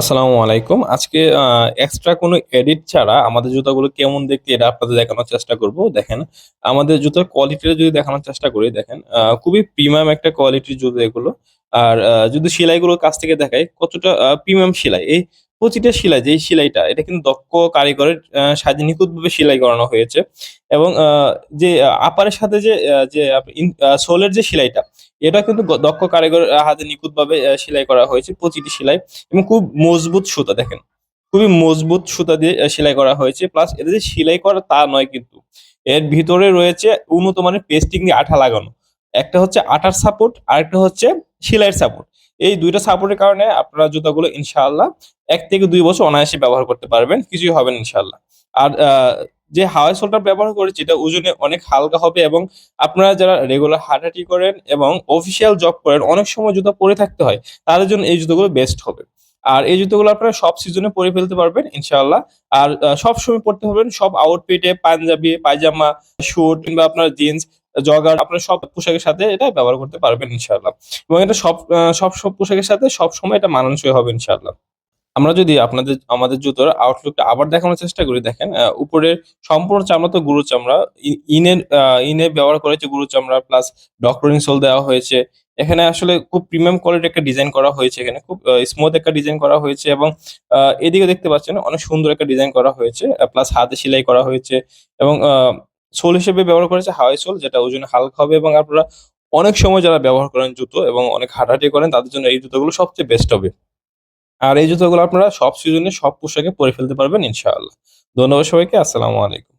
আসসালামু আলাইকুম। আজকে এক্সট্রা কোনো এডিট ছাড়া আমাদের জুতাগুলো কেমন দেখতে এটা আপনাদের দেখানোর চেষ্টা করব। দেখেন, আমাদের জুতার কোয়ালিটিটা যদি দেখানোর চেষ্টা করি দেখেন, খুবই প্রিমিয়াম একটা কোয়ালিটির জুতো এগুলো। আর যদি সেলাইগুলোর কাছ থেকে দেখাই কতটা প্রিমিয়াম সেলাই। এই প্রতিটা সেলাই যেই সেলাইটা এটা কিন্তু দক্ষ কারিগরের সাহায্যে নিখুঁতভাবে সেলাই করানো হয়েছে। এবং যে আপারের সাথে যে যে সোলের যে সেলাইটা এটা কিন্তু দক্ষ কারিগরের আ হাতে নিখুঁতভাবে সেলাই করা হয়েছে প্রতিটি সেলাই এবং খুব মজবুত সুতা দেখেন। খুবই মজবুত সুতা দিয়ে সেলাই করা হয়েছে। প্লাস এটা যে সেলাই করা তা নয় কিন্তু। এর ভিতরে রয়েছে উন্নত মানের পেস্টিং দিয়ে আঠা লাগানো। একটা হচ্ছে আঠার সাপোর্ট, আরেকটা হচ্ছে সেলাইয়ের সাপোর্ট। এই ২ টা সাপোর্টের কারণে আপনারা জুতাগুলো ইনশাআল্লাহ এক থেকে দুই বছর অনায়াসে ব্যবহার করতে পারবেন। কিছুই হবে না ইনশাআল্লাহ। আর যে হাওয়াই সোলটা ব্যবহার করেছি এটা ওজনে অনেক হালকা হবে এবং আপনারা যারা রেগুলার হাঁটাহাঁটি করেন এবং অফিসিয়াল জব করেন, অনেক সময় জুতা পরে থাকতে হয়। তাদের জন্য এই জুতোগুলো বেস্ট হবে। আর এই জুতোগুলো আপনারা সব সিজনে পরে ফেলতে পারবেন ইনশাআল্লাহ। আর আ সবসময় পড়তে পারবেন সব আউটফিটে পাঞ্জাবি, পায়জামা, শুট কিংবা আপনার জিন্স, জগার আপনার সব পোশাকের সাথে এটা ব্যবহার করতে পারবেন ইনশাআল্লাহ। এবং এটা সব সব, সব পোশাকের সাথে সবসময় এটা মানানসই হবে ইনশাআল্লাহ। আমরা যদি আপনাদের, আমাদের জুতোর আউটলুকটা আবার দেখানোর চেষ্টা করি, দেখেন উপরের সম্পূর্ণ চামড়া তো গরুর চামড়া। ই ইনের আ ইনে ব্যবহার করেছে গরুর চামড়া প্লাস ডক্টরিং সোল দেওয়া হয়েছে। এখানে আসলে খুব প্রিমিয়াম কোয়ালিটি একটা ডিজাইন করা হয়েছে এখানে। খুব স্মুথ একটা ডিজাইন করা হয়েছে এবং এদিকে দেখতে পাচ্ছেন অনেক সুন্দর একটা ডিজাইন করা হয়েছে। প্লাস হাতে সেলাই করা হয়েছে এবং সোল হিসেবে ব্যবহার করেছে হাওয়াই সোল, যেটা ওজনে হালকা হবে এবং আপনারা অনেক সময় যারা ব্যবহার করেন জুতো এবং অনেক হাঁটাহাঁটি করেন, তাদের জন্য এই জুতোগুলো সবচেয়ে বেস্ট হবে। আর এই জুতোগুলো আপনারা সব সিজনে সব পোশাকে পরে ফেলতে পারবেন, ইনশাআল্লাহ। ধন্যবাদ সবাইকে। আসসালামু আলাইকুম।